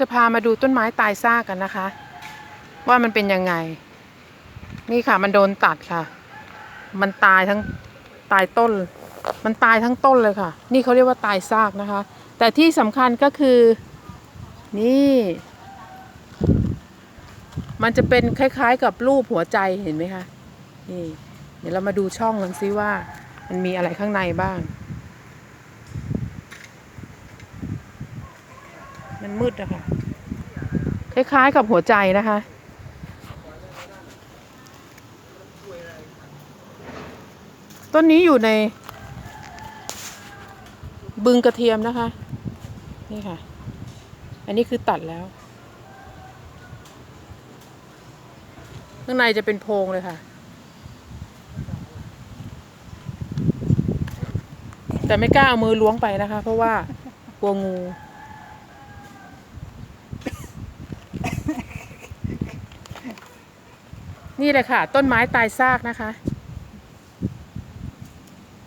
จะพามาดูต้นไม้ตายซากกันนะคะ ว่ามันเป็นยังไง นี่ค่ะ มันโดนตัดค่ะ มันตายทั้งตายต้น มันตายทั้งต้นเลยค่ะ นี่เขาเรียกว่าตายซากนะคะ แต่ที่สำคัญก็คือ นี่ มันจะเป็นคล้าย ๆ กับรูปหัวใจเห็นไหมคะนี่ เดี๋ยวเรามาดูช่องกันซิว่า มันมีอะไรข้างในบ้าง มันมืดอะค่ะ คล้ายๆกับหัวใจนะคะ ต้นนี้อยู่ใน บึงกระเทียมนะคะ นี่ค่ะ อันนี้คือตัดแล้ว ข้างในจะเป็นโพรงเลยค่ะ แต่ไม่กล้าเอามือล้วงไปนะคะ เพราะว่ากลัวงู นี่เลยค่ะ ต้นไม้ตายซากนะคะ